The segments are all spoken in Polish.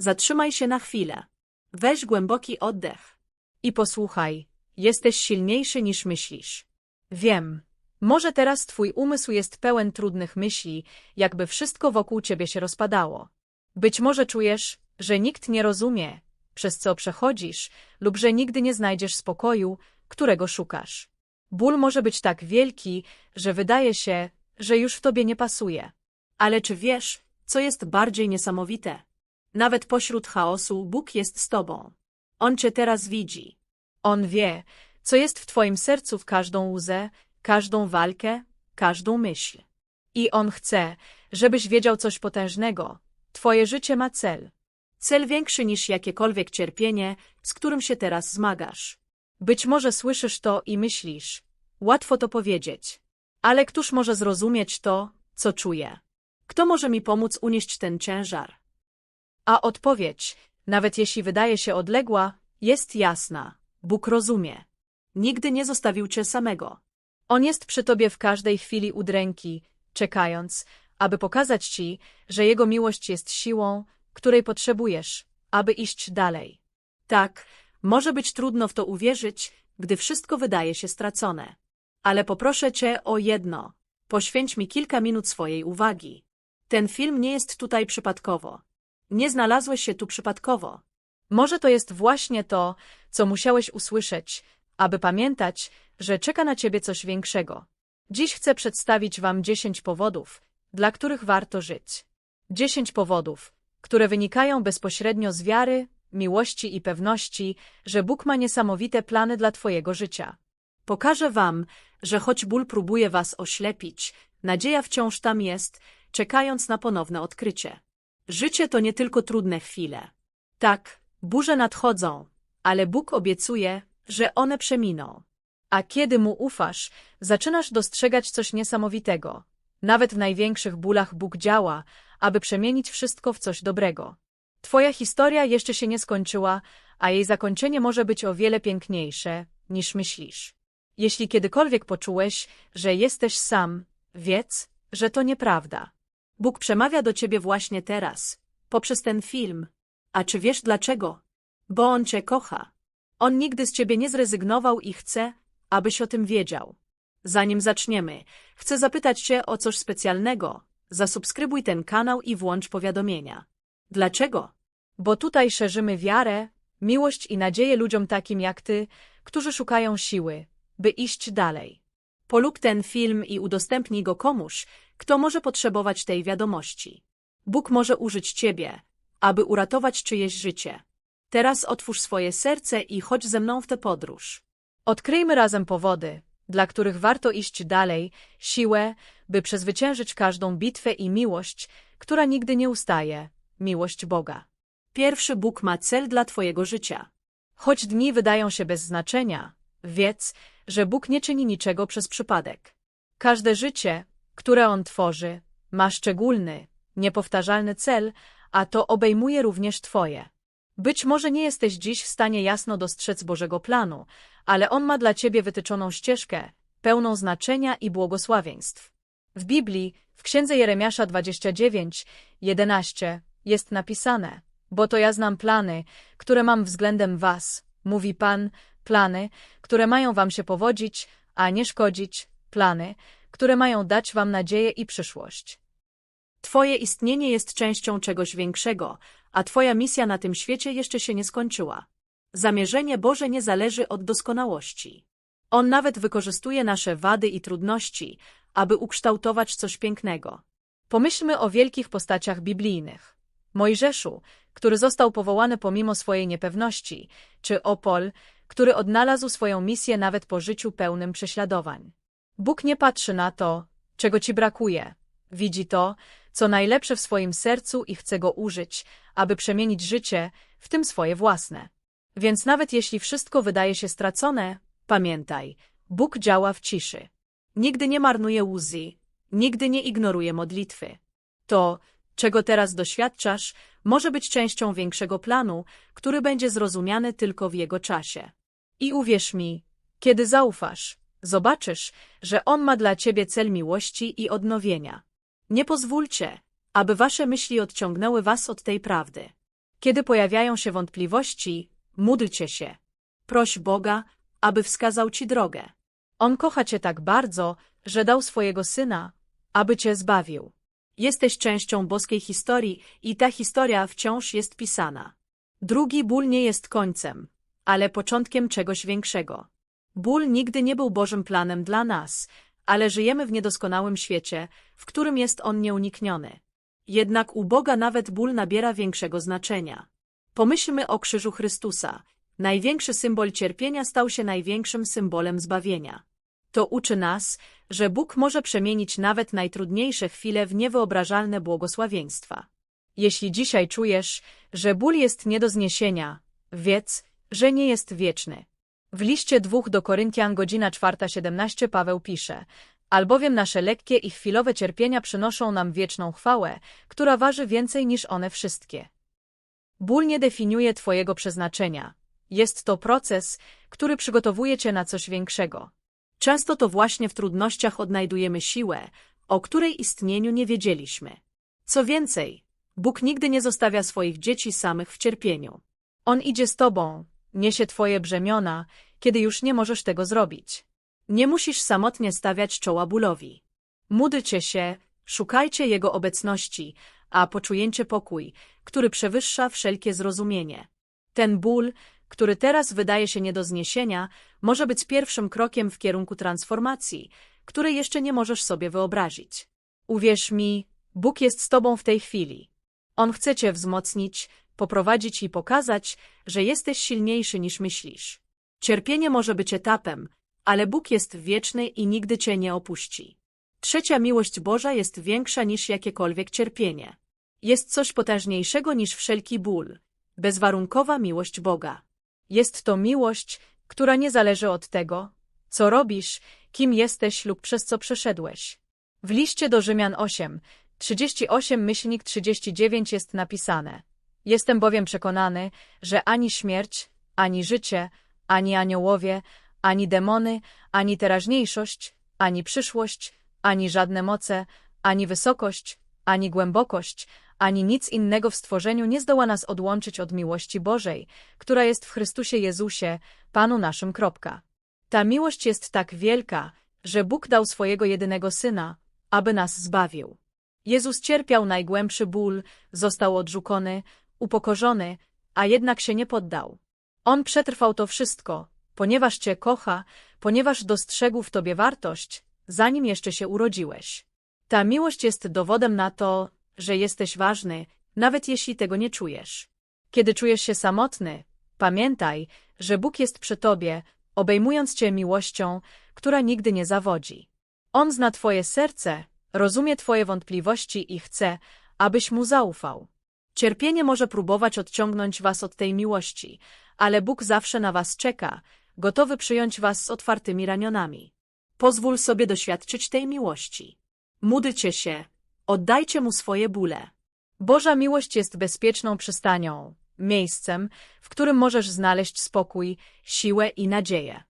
Zatrzymaj się na chwilę. Weź głęboki oddech. I posłuchaj, jesteś silniejszy niż myślisz. Wiem. Może teraz twój umysł jest pełen trudnych myśli, jakby wszystko wokół ciebie się rozpadało. Być może czujesz, że nikt nie rozumie, przez co przechodzisz, lub że nigdy nie znajdziesz spokoju, którego szukasz. Ból może być tak wielki, że wydaje się, że już w tobie nie pasuje. Ale czy wiesz, co jest bardziej niesamowite? Nawet pośród chaosu Bóg jest z tobą. On cię teraz widzi. On wie, co jest w twoim sercu w każdą łzę, każdą walkę, każdą myśl. I on chce, żebyś wiedział coś potężnego. Twoje życie ma cel. Cel większy niż jakiekolwiek cierpienie, z którym się teraz zmagasz. Być może słyszysz to i myślisz. Łatwo to powiedzieć. Ale któż może zrozumieć to, co czuje? Kto może mi pomóc unieść ten ciężar? A odpowiedź, nawet jeśli wydaje się odległa, jest jasna. Bóg rozumie. Nigdy nie zostawił cię samego. On jest przy tobie w każdej chwili udręki, czekając, aby pokazać ci, że Jego miłość jest siłą, której potrzebujesz, aby iść dalej. Tak, może być trudno w to uwierzyć, gdy wszystko wydaje się stracone. Ale poproszę cię o jedno. Poświęć mi kilka minut swojej uwagi. Ten film nie jest tutaj przypadkowo. Nie znalazłeś się tu przypadkowo. Może to jest właśnie to, co musiałeś usłyszeć, aby pamiętać, że czeka na ciebie coś większego. Dziś chcę przedstawić wam dziesięć powodów, dla których warto żyć. Dziesięć powodów, które wynikają bezpośrednio z wiary, miłości i pewności, że Bóg ma niesamowite plany dla twojego życia. Pokażę wam, że choć ból próbuje was oślepić, nadzieja wciąż tam jest, czekając na ponowne odkrycie. Życie to nie tylko trudne chwile. Tak, burze nadchodzą, ale Bóg obiecuje, że one przeminą. A kiedy mu ufasz, zaczynasz dostrzegać coś niesamowitego. Nawet w największych bólach Bóg działa, aby przemienić wszystko w coś dobrego. Twoja historia jeszcze się nie skończyła, a jej zakończenie może być o wiele piękniejsze, niż myślisz. Jeśli kiedykolwiek poczułeś, że jesteś sam, wiedz, że to nieprawda. Bóg przemawia do ciebie właśnie teraz, poprzez ten film. A czy wiesz dlaczego? Bo On cię kocha. On nigdy z ciebie nie zrezygnował i chce, abyś o tym wiedział. Zanim zaczniemy, chcę zapytać cię o coś specjalnego. Zasubskrybuj ten kanał i włącz powiadomienia. Dlaczego? Bo tutaj szerzymy wiarę, miłość i nadzieję ludziom takim jak ty, którzy szukają siły, by iść dalej. Polub ten film i udostępnij go komuś, kto może potrzebować tej wiadomości. Bóg może użyć ciebie, aby uratować czyjeś życie. Teraz otwórz swoje serce i chodź ze mną w tę podróż. Odkryjmy razem powody, dla których warto iść dalej, siłę, by przezwyciężyć każdą bitwę i miłość, która nigdy nie ustaje, miłość Boga. Pierwszy Bóg ma cel dla twojego życia. Choć dni wydają się bez znaczenia, wiedz, że Bóg nie czyni niczego przez przypadek. Każde życie, które On tworzy, ma szczególny, niepowtarzalny cel, a to obejmuje również Twoje. Być może nie jesteś dziś w stanie jasno dostrzec Bożego planu, ale On ma dla Ciebie wytyczoną ścieżkę, pełną znaczenia i błogosławieństw. W Biblii, w Księdze Jeremiasza 29, 11, jest napisane, bo to ja znam plany, które mam względem Was, mówi Pan, plany, które mają Wam się powodzić, a nie szkodzić, plany, które mają dać Wam nadzieję i przyszłość. Twoje istnienie jest częścią czegoś większego, a Twoja misja na tym świecie jeszcze się nie skończyła. Zamierzenie Boże nie zależy od doskonałości. On nawet wykorzystuje nasze wady i trudności, aby ukształtować coś pięknego. Pomyślmy o wielkich postaciach biblijnych. Mojżeszu, który został powołany pomimo swojej niepewności, czy Opol, który odnalazł swoją misję nawet po życiu pełnym prześladowań. Bóg nie patrzy na to, czego ci brakuje. Widzi to, co najlepsze w swoim sercu i chce go użyć, aby przemienić życie, w tym swoje własne. Więc nawet jeśli wszystko wydaje się stracone, pamiętaj, Bóg działa w ciszy. Nigdy nie marnuje łzy, nigdy nie ignoruje modlitwy. To, czego teraz doświadczasz, może być częścią większego planu, który będzie zrozumiany tylko w jego czasie. I uwierz mi, kiedy zaufasz, zobaczysz, że On ma dla ciebie cel miłości i odnowienia. Nie pozwólcie, aby wasze myśli odciągnęły was od tej prawdy. Kiedy pojawiają się wątpliwości, módlcie się. Proś Boga, aby wskazał ci drogę. On kocha cię tak bardzo, że dał swojego syna, aby cię zbawił. Jesteś częścią boskiej historii i ta historia wciąż jest pisana. Drugi ból nie jest końcem, ale początkiem czegoś większego. Ból nigdy nie był Bożym planem dla nas, ale żyjemy w niedoskonałym świecie, w którym jest on nieunikniony. Jednak u Boga nawet ból nabiera większego znaczenia. Pomyślmy o krzyżu Chrystusa. Największy symbol cierpienia stał się największym symbolem zbawienia. To uczy nas, że Bóg może przemienić nawet najtrudniejsze chwile w niewyobrażalne błogosławieństwa. Jeśli dzisiaj czujesz, że ból jest nie do zniesienia, wiedz, że nie jest wieczny. W liście dwóch do Koryntian godzina 4.17 Paweł pisze Albowiem nasze lekkie i chwilowe cierpienia przynoszą nam wieczną chwałę, która waży więcej niż one wszystkie. Ból nie definiuje Twojego przeznaczenia. Jest to proces, który przygotowuje Cię na coś większego. Często to właśnie w trudnościach odnajdujemy siłę, o której istnieniu nie wiedzieliśmy. Co więcej, Bóg nigdy nie zostawia swoich dzieci samych w cierpieniu. On idzie z Tobą, niesie Twoje brzemiona, kiedy już nie możesz tego zrobić. Nie musisz samotnie stawiać czoła bólowi. Módlcie się, szukajcie Jego obecności, a poczujecie pokój, który przewyższa wszelkie zrozumienie. Ten ból, który teraz wydaje się nie do zniesienia, może być pierwszym krokiem w kierunku transformacji, której jeszcze nie możesz sobie wyobrazić. Uwierz mi, Bóg jest z Tobą w tej chwili. On chce Cię wzmocnić, poprowadzić i pokazać, że jesteś silniejszy niż myślisz. Cierpienie może być etapem, ale Bóg jest wieczny i nigdy Cię nie opuści. Trzecia miłość Boża jest większa niż jakiekolwiek cierpienie. Jest coś potężniejszego niż wszelki ból. Bezwarunkowa miłość Boga. Jest to miłość, która nie zależy od tego, co robisz, kim jesteś lub przez co przeszedłeś. W liście do Rzymian 8, 38 myślnik 39 jest napisane. Jestem bowiem przekonany, że ani śmierć, ani życie, ani aniołowie, ani demony, ani teraźniejszość, ani przyszłość, ani żadne moce, ani wysokość, ani głębokość, ani nic innego w stworzeniu nie zdoła nas odłączyć od miłości Bożej, która jest w Chrystusie Jezusie, Panu naszym. Kropka. Ta miłość jest tak wielka, że Bóg dał swojego jedynego Syna, aby nas zbawił. Jezus cierpiał najgłębszy ból, został odrzucony, upokorzony, a jednak się nie poddał. On przetrwał to wszystko, ponieważ Cię kocha, ponieważ dostrzegł w Tobie wartość, zanim jeszcze się urodziłeś. Ta miłość jest dowodem na to, że jesteś ważny, nawet jeśli tego nie czujesz. Kiedy czujesz się samotny, pamiętaj, że Bóg jest przy Tobie, obejmując Cię miłością, która nigdy nie zawodzi. On zna Twoje serce, rozumie Twoje wątpliwości i chce, abyś Mu zaufał. Cierpienie może próbować odciągnąć Was od tej miłości, ale Bóg zawsze na Was czeka, gotowy przyjąć Was z otwartymi ramionami. Pozwól sobie doświadczyć tej miłości. Módlcie się, oddajcie Mu swoje bóle. Boża miłość jest bezpieczną przystanią, miejscem, w którym możesz znaleźć spokój, siłę i nadzieję.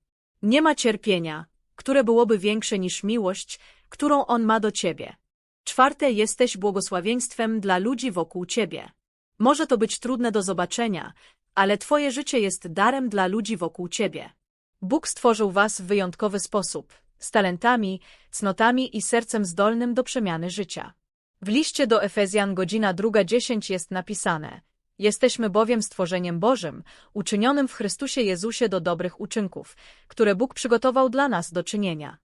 Nie ma cierpienia, które byłoby większe niż miłość, którą On ma do Ciebie. Czwarte, jesteś błogosławieństwem dla ludzi wokół Ciebie. Może to być trudne do zobaczenia, ale Twoje życie jest darem dla ludzi wokół Ciebie. Bóg stworzył Was w wyjątkowy sposób, z talentami, cnotami i sercem zdolnym do przemiany życia. W liście do Efezjan godzina druga dziesięć jest napisane Jesteśmy bowiem stworzeniem Bożym, uczynionym w Chrystusie Jezusie do dobrych uczynków, które Bóg przygotował dla nas do czynienia.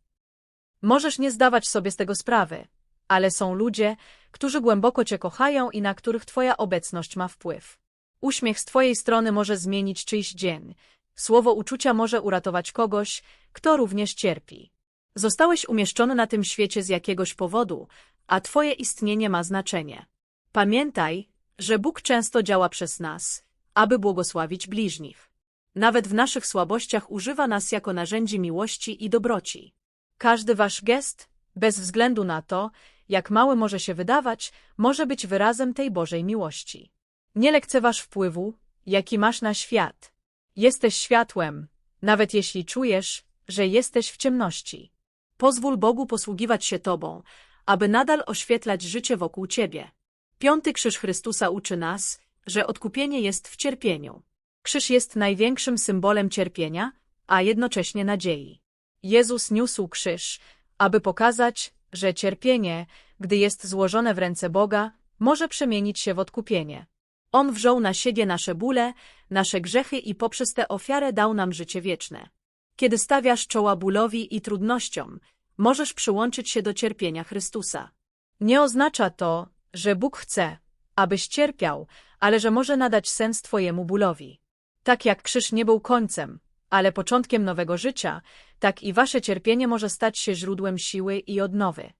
Możesz nie zdawać sobie z tego sprawy, ale są ludzie, którzy głęboko Cię kochają i na których Twoja obecność ma wpływ. Uśmiech z Twojej strony może zmienić czyjś dzień, słowo uczucia może uratować kogoś, kto również cierpi. Zostałeś umieszczony na tym świecie z jakiegoś powodu, a Twoje istnienie ma znaczenie. Pamiętaj, że Bóg często działa przez nas, aby błogosławić bliźnich. Nawet w naszych słabościach używa nas jako narzędzi miłości i dobroci. Każdy wasz gest, bez względu na to, jak mały może się wydawać, może być wyrazem tej Bożej miłości. Nie lekceważ wpływu, jaki masz na świat. Jesteś światłem, nawet jeśli czujesz, że jesteś w ciemności. Pozwól Bogu posługiwać się Tobą, aby nadal oświetlać życie wokół Ciebie. Piąty krzyż Chrystusa uczy nas, że odkupienie jest w cierpieniu. Krzyż jest największym symbolem cierpienia, a jednocześnie nadziei. Jezus niósł krzyż, aby pokazać, że cierpienie, gdy jest złożone w ręce Boga, może przemienić się w odkupienie. On wziął na siebie nasze bóle, nasze grzechy i poprzez tę ofiarę dał nam życie wieczne. Kiedy stawiasz czoła bólowi i trudnościom, możesz przyłączyć się do cierpienia Chrystusa. Nie oznacza to, że Bóg chce, abyś cierpiał, ale że może nadać sens Twojemu bólowi. Tak jak krzyż nie był końcem, ale początkiem nowego życia, tak i Wasze cierpienie może stać się źródłem siły i odnowy.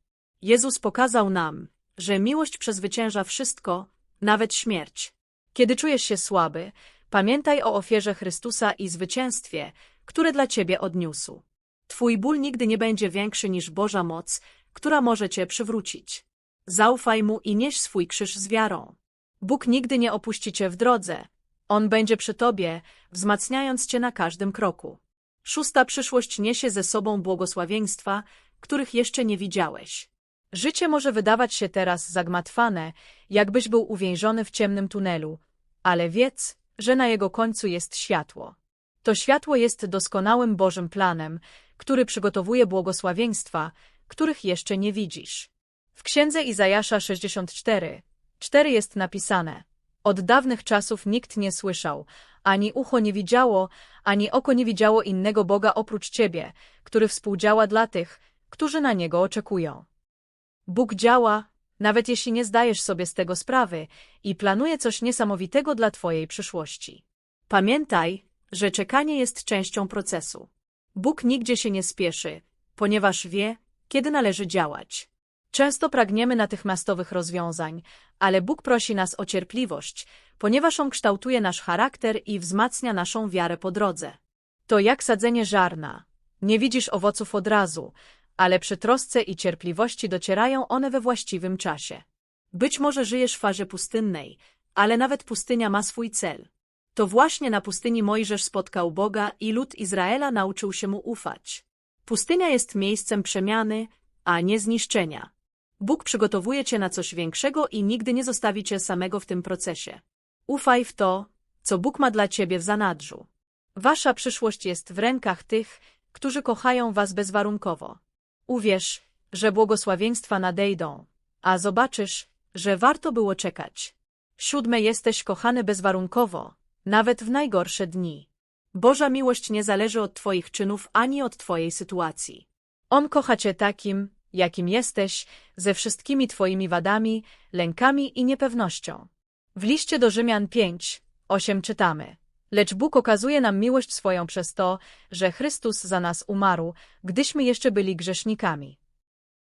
Jezus pokazał nam, że miłość przezwycięża wszystko, nawet śmierć. Kiedy czujesz się słaby, pamiętaj o ofierze Chrystusa i zwycięstwie, które dla Ciebie odniósł. Twój ból nigdy nie będzie większy niż Boża moc, która może Cię przywrócić. Zaufaj Mu i nieś swój krzyż z wiarą. Bóg nigdy nie opuści Cię w drodze. On będzie przy Tobie, wzmacniając Cię na każdym kroku. Szósta przyszłość niesie ze sobą błogosławieństwa, których jeszcze nie widziałeś. Życie może wydawać się teraz zagmatwane, jakbyś był uwięziony w ciemnym tunelu, ale wiedz, że na jego końcu jest światło. To światło jest doskonałym Bożym planem, który przygotowuje błogosławieństwa, których jeszcze nie widzisz. W księdze Izajasza 64, 4 jest napisane Od dawnych czasów nikt nie słyszał, ani ucho nie widziało, ani oko nie widziało innego Boga oprócz Ciebie, który współdziała dla tych, którzy na Niego oczekują. Bóg działa, nawet jeśli nie zdajesz sobie z tego sprawy i planuje coś niesamowitego dla Twojej przyszłości. Pamiętaj, że czekanie jest częścią procesu. Bóg nigdzie się nie spieszy, ponieważ wie, kiedy należy działać. Często pragniemy natychmiastowych rozwiązań, ale Bóg prosi nas o cierpliwość, ponieważ On kształtuje nasz charakter i wzmacnia naszą wiarę po drodze. To jak sadzenie żarna. Nie widzisz owoców od razu, ale przy trosce i cierpliwości docierają one we właściwym czasie. Być może żyjesz w fazie pustynnej, ale nawet pustynia ma swój cel. To właśnie na pustyni Mojżesz spotkał Boga i lud Izraela nauczył się mu ufać. Pustynia jest miejscem przemiany, a nie zniszczenia. Bóg przygotowuje cię na coś większego i nigdy nie zostawi cię samego w tym procesie. Ufaj w to, co Bóg ma dla ciebie w zanadrzu. Wasza przyszłość jest w rękach tych, którzy kochają was bezwarunkowo. Uwierz, że błogosławieństwa nadejdą, a zobaczysz, że warto było czekać. Siódme jesteś kochany bezwarunkowo, nawet w najgorsze dni. Boża miłość nie zależy od twoich czynów ani od twojej sytuacji. On kocha cię takim, jakim jesteś, ze wszystkimi twoimi wadami, lękami i niepewnością. W liście do Rzymian 5, 8 czytamy. Lecz Bóg okazuje nam miłość swoją przez to, że Chrystus za nas umarł, gdyśmy jeszcze byli grzesznikami.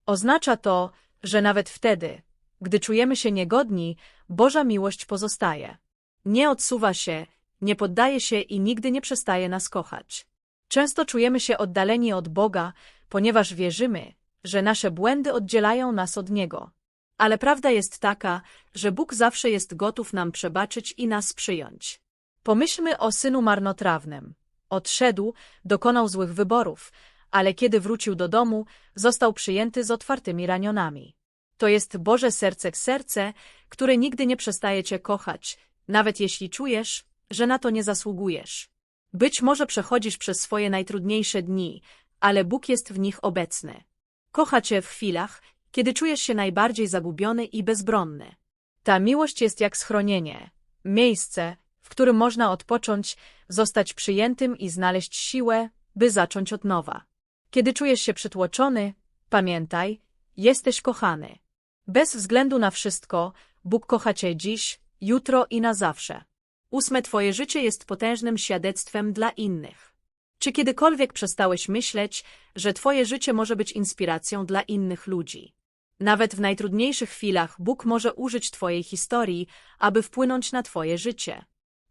Oznacza to, że nawet wtedy, gdy czujemy się niegodni, Boża miłość pozostaje. Nie odsuwa się, nie poddaje się i nigdy nie przestaje nas kochać. Często czujemy się oddaleni od Boga, ponieważ wierzymy, że nasze błędy oddzielają nas od Niego. Ale prawda jest taka, że Bóg zawsze jest gotów nam przebaczyć i nas przyjąć. Pomyślmy o synu marnotrawnym. Odszedł, dokonał złych wyborów, ale kiedy wrócił do domu, został przyjęty z otwartymi ramionami. To jest Boże serce serce, które nigdy nie przestaje Cię kochać, nawet jeśli czujesz, że na to nie zasługujesz. Być może przechodzisz przez swoje najtrudniejsze dni, ale Bóg jest w nich obecny. Kocha Cię w chwilach, kiedy czujesz się najbardziej zagubiony i bezbronny. Ta miłość jest jak schronienie, miejsce, w którym można odpocząć, zostać przyjętym i znaleźć siłę, by zacząć od nowa. Kiedy czujesz się przytłoczony, pamiętaj, jesteś kochany. Bez względu na wszystko, Bóg kocha cię dziś, jutro i na zawsze. Ósme Twoje życie jest potężnym świadectwem dla innych. Czy kiedykolwiek przestałeś myśleć, że Twoje życie może być inspiracją dla innych ludzi? Nawet w najtrudniejszych chwilach Bóg może użyć Twojej historii, aby wpłynąć na Twoje życie.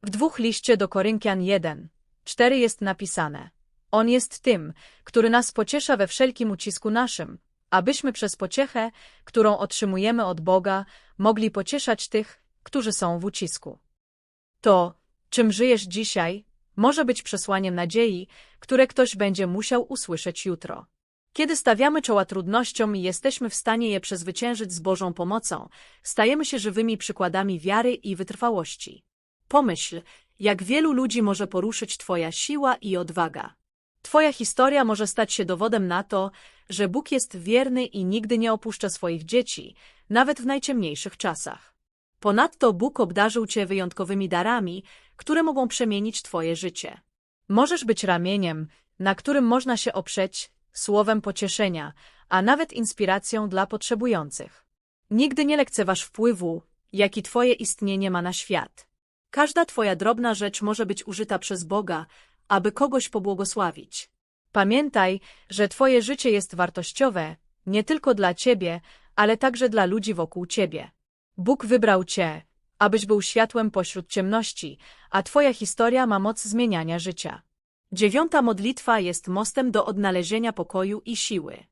W dwóch liście do Koryntian 1, 4 jest napisane On jest tym, który nas pociesza we wszelkim ucisku naszym, abyśmy przez pociechę, którą otrzymujemy od Boga, mogli pocieszać tych, którzy są w ucisku. To, czym żyjesz dzisiaj, może być przesłaniem nadziei, które ktoś będzie musiał usłyszeć jutro. Kiedy stawiamy czoła trudnościom i jesteśmy w stanie je przezwyciężyć z Bożą pomocą, stajemy się żywymi przykładami wiary i wytrwałości. Pomyśl, jak wielu ludzi może poruszyć Twoja siła i odwaga. Twoja historia może stać się dowodem na to, że Bóg jest wierny i nigdy nie opuszcza swoich dzieci, nawet w najciemniejszych czasach. Ponadto Bóg obdarzył Cię wyjątkowymi darami, które mogą przemienić Twoje życie. Możesz być ramieniem, na którym można się oprzeć, słowem pocieszenia, a nawet inspiracją dla potrzebujących. Nigdy nie lekceważ wpływu, jaki Twoje istnienie ma na świat. Każda Twoja drobna rzecz może być użyta przez Boga, aby kogoś pobłogosławić. Pamiętaj, że Twoje życie jest wartościowe nie tylko dla Ciebie, ale także dla ludzi wokół Ciebie. Bóg wybrał Cię, abyś był światłem pośród ciemności, a Twoja historia ma moc zmieniania życia. Dziewiąta modlitwa jest mostem do odnalezienia pokoju i siły.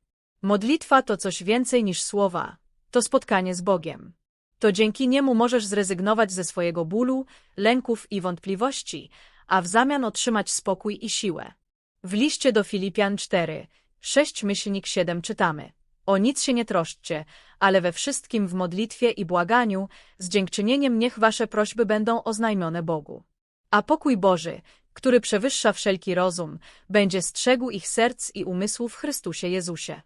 Modlitwa to coś więcej niż słowa, to spotkanie z Bogiem. To dzięki niemu możesz zrezygnować ze swojego bólu, lęków i wątpliwości, a w zamian otrzymać spokój i siłę. W liście do Filipian 4, 6 myślnik 7 czytamy. O nic się nie troszczcie, ale we wszystkim w modlitwie i błaganiu, z dziękczynieniem niech wasze prośby będą oznajmione Bogu. A pokój Boży, który przewyższa wszelki rozum, będzie strzegł ich serc i umysłów w Chrystusie Jezusie.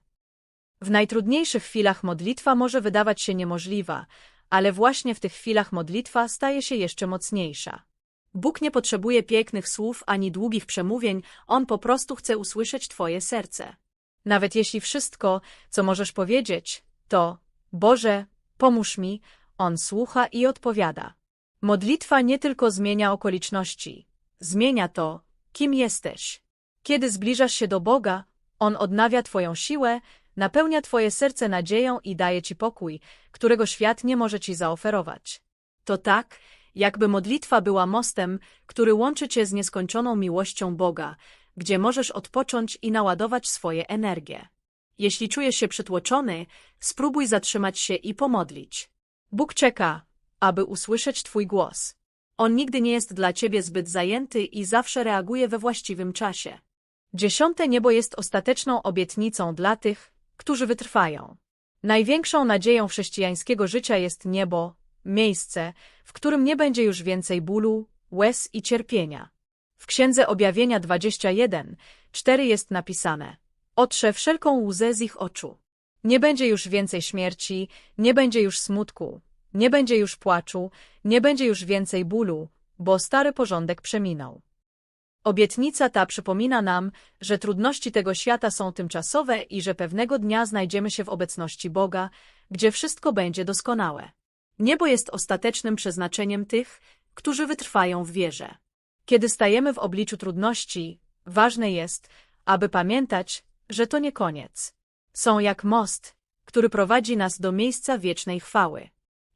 W najtrudniejszych chwilach modlitwa może wydawać się niemożliwa, ale właśnie w tych chwilach modlitwa staje się jeszcze mocniejsza. Bóg nie potrzebuje pięknych słów ani długich przemówień, On po prostu chce usłyszeć Twoje serce. Nawet jeśli wszystko, co możesz powiedzieć, to Boże, pomóż mi, On słucha i odpowiada. Modlitwa nie tylko zmienia okoliczności, zmienia to, kim jesteś. Kiedy zbliżasz się do Boga, On odnawia Twoją siłę, napełnia Twoje serce nadzieją i daje Ci pokój, którego świat nie może Ci zaoferować. To tak, jakby modlitwa była mostem, który łączy Cię z nieskończoną miłością Boga, gdzie możesz odpocząć i naładować swoje energie. Jeśli czujesz się przytłoczony, spróbuj zatrzymać się i pomodlić. Bóg czeka, aby usłyszeć Twój głos. On nigdy nie jest dla Ciebie zbyt zajęty i zawsze reaguje we właściwym czasie. Dziesiąte niebo jest ostateczną obietnicą dla tych, którzy wytrwają. Największą nadzieją chrześcijańskiego życia jest niebo, miejsce, w którym nie będzie już więcej bólu, łez i cierpienia. W Księdze Objawienia 21, 4 jest napisane Otrze wszelką łzę z ich oczu. Nie będzie już więcej śmierci, nie będzie już smutku, nie będzie już płaczu, nie będzie już więcej bólu, bo stary porządek przeminął. Obietnica ta przypomina nam, że trudności tego świata są tymczasowe i że pewnego dnia znajdziemy się w obecności Boga, gdzie wszystko będzie doskonałe. Niebo jest ostatecznym przeznaczeniem tych, którzy wytrwają w wierze. Kiedy stajemy w obliczu trudności, ważne jest, aby pamiętać, że to nie koniec. Są jak most, który prowadzi nas do miejsca wiecznej chwały.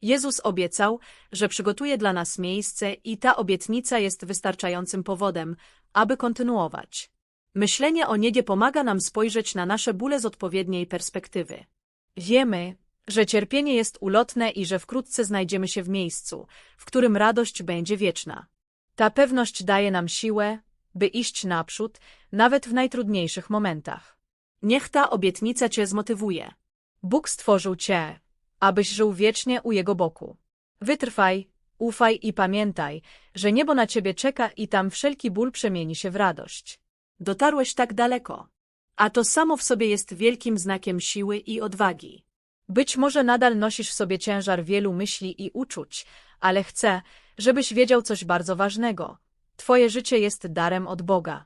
Jezus obiecał, że przygotuje dla nas miejsce i ta obietnica jest wystarczającym powodem, aby kontynuować. Myślenie o niebie pomaga nam spojrzeć na nasze bóle z odpowiedniej perspektywy. Wiemy, że cierpienie jest ulotne i że wkrótce znajdziemy się w miejscu, w którym radość będzie wieczna. Ta pewność daje nam siłę, by iść naprzód, nawet w najtrudniejszych momentach. Niech ta obietnica Cię zmotywuje. Bóg stworzył Cię, abyś żył wiecznie u Jego boku. Wytrwaj, ufaj i pamiętaj, że niebo na Ciebie czeka i tam wszelki ból przemieni się w radość. Dotarłeś tak daleko. A to samo w sobie jest wielkim znakiem siły i odwagi. Być może nadal nosisz w sobie ciężar wielu myśli i uczuć, ale chcę, żebyś wiedział coś bardzo ważnego. Twoje życie jest darem od Boga.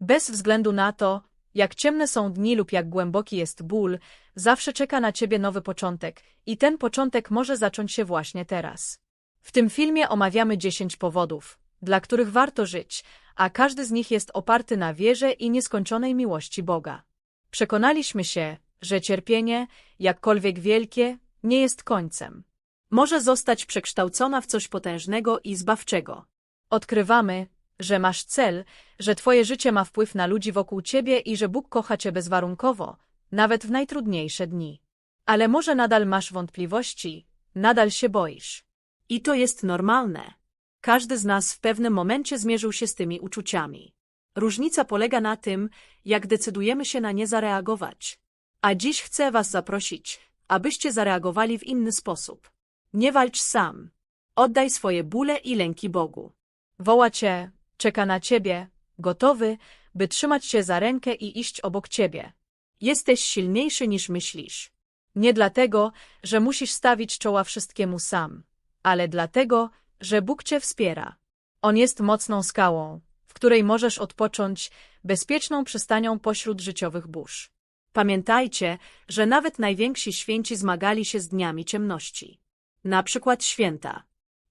Bez względu na to, jak ciemne są dni lub jak głęboki jest ból, zawsze czeka na ciebie nowy początek i ten początek może zacząć się właśnie teraz. W tym filmie omawiamy 10 powodów, dla których warto żyć, a każdy z nich jest oparty na wierze i nieskończonej miłości Boga. Przekonaliśmy się, że cierpienie, jakkolwiek wielkie, nie jest końcem. Może zostać przekształcona w coś potężnego i zbawczego. Odkrywamy, że masz cel, że twoje życie ma wpływ na ludzi wokół ciebie i że Bóg kocha cię bezwarunkowo, nawet w najtrudniejsze dni. Ale może nadal masz wątpliwości, nadal się boisz. I to jest normalne. Każdy z nas w pewnym momencie zmierzył się z tymi uczuciami. Różnica polega na tym, jak decydujemy się na nie zareagować. A dziś chcę was zaprosić, abyście zareagowali w inny sposób. Nie walcz sam. Oddaj swoje bóle i lęki Bogu. Woła cię, czeka na ciebie, gotowy, by trzymać cię za rękę i iść obok ciebie. Jesteś silniejszy niż myślisz. Nie dlatego, że musisz stawić czoła wszystkiemu sam, ale dlatego, że Bóg cię wspiera. On jest mocną skałą, w której możesz odpocząć, bezpieczną przystanią pośród życiowych burz. Pamiętajcie, że nawet najwięksi święci zmagali się z dniami ciemności. Na przykład święta.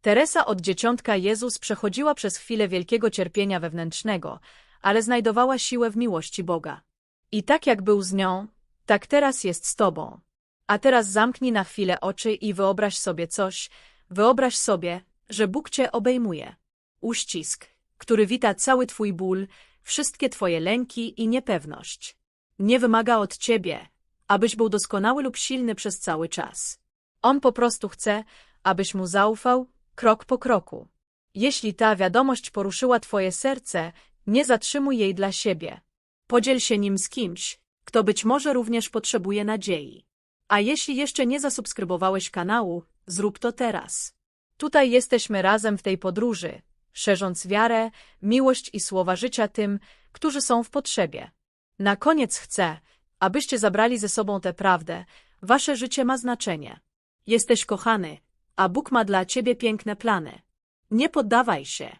Teresa od dzieciątka Jezus przechodziła przez chwilę wielkiego cierpienia wewnętrznego, ale znajdowała siłę w miłości Boga. I tak jak był z nią, tak teraz jest z tobą. A teraz zamknij na chwilę oczy i wyobraź sobie coś, wyobraź sobie, że Bóg cię obejmuje. Uścisk, który wita cały twój ból, wszystkie twoje lęki i niepewność. Nie wymaga od ciebie, abyś był doskonały lub silny przez cały czas. On po prostu chce, abyś mu zaufał, krok po kroku. Jeśli ta wiadomość poruszyła twoje serce, nie zatrzymuj jej dla siebie. Podziel się nim z kimś, kto być może również potrzebuje nadziei. A jeśli jeszcze nie zasubskrybowałeś kanału, zrób to teraz. Tutaj jesteśmy razem w tej podróży, szerząc wiarę, miłość i słowa życia tym, którzy są w potrzebie. Na koniec chcę, abyście zabrali ze sobą tę prawdę. Wasze życie ma znaczenie. Jesteś kochany, a Bóg ma dla ciebie piękne plany. Nie poddawaj się.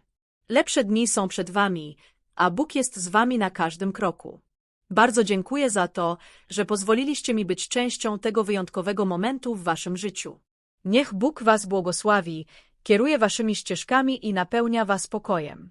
Lepsze dni są przed wami, a Bóg jest z wami na każdym kroku. Bardzo dziękuję za to, że pozwoliliście mi być częścią tego wyjątkowego momentu w waszym życiu. Niech Bóg was błogosławi, kieruje waszymi ścieżkami i napełnia was pokojem.